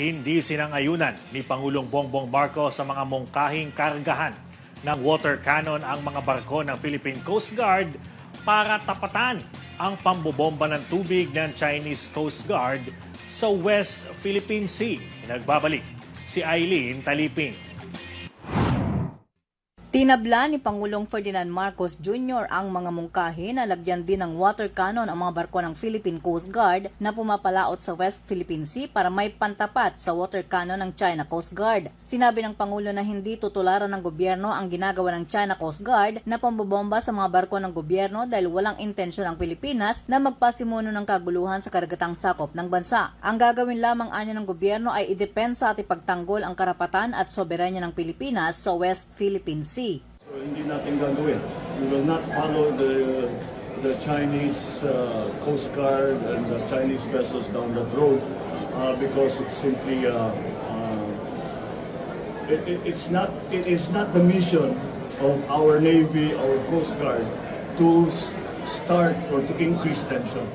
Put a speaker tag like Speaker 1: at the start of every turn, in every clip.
Speaker 1: Hindi sinangayunan ni Pangulong Bongbong Marcos sa mga mungkahing kargahan ng water cannon ang mga barko ng Philippine Coast Guard para tapatan ang pambobomba ng tubig ng Chinese Coast Guard sa West Philippine Sea. Nagbabalik si Eileen Taliping.
Speaker 2: Tinabla ni Pangulong Ferdinand Marcos Jr. ang mga mungkahi na lagyan din ng water cannon ang mga barko ng Philippine Coast Guard na pumapalaot sa West Philippine Sea para may pantapat sa water cannon ng China Coast Guard. Sinabi ng Pangulo na hindi tutularan ng gobyerno ang ginagawa ng China Coast Guard na pambobomba sa mga barko ng gobyerno dahil walang intensyon ang Pilipinas na magpasimuno ng kaguluhan sa karagatang sakop ng bansa. Ang gagawin lamang anya ng gobyerno ay idepensa at ipagtanggol ang karapatan at soberanya ng Pilipinas sa West Philippine Sea.
Speaker 3: So, natin gagawin. We will not follow the the Chinese uh, Coast Guard and the Chinese vessels down that road uh, because it's simply uh, uh, it, it, it's not it is not the mission of our Navy, our Coast Guard to start or to increase tensions.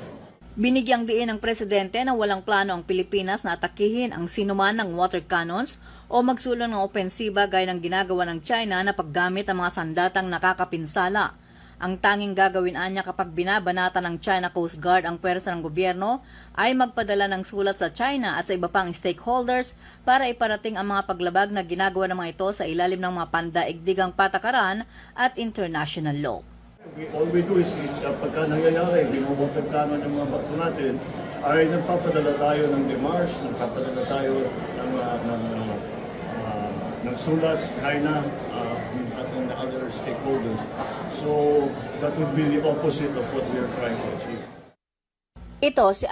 Speaker 2: Binigyang diin ng presidente na walang plano ang Pilipinas na atakihin ang sinuman ng water cannons o magsulong ng opensiba gaya ng ginagawa ng China na paggamit ng mga sandatang nakakapinsala. Ang tanging gagawin anya kapag binabanata ng China Coast Guard ang pwersa ng gobyerno ay magpadala ng sulat sa China at sa iba pang stakeholders para iparating ang mga paglabag na ginagawa ng mga ito sa ilalim ng mga pandaigdigang patakaran at international law.
Speaker 3: All we do is, is uh, pagka nangyayari, binubutan kanon ng mga barko natin, ay nagpapadala tayo ng demarche, nagpapadala tayo ng, uh, ng, uh, uh, ng sulat sa China uh, at ng other stakeholders. So that would be the opposite of what we are trying to achieve.
Speaker 2: Ito si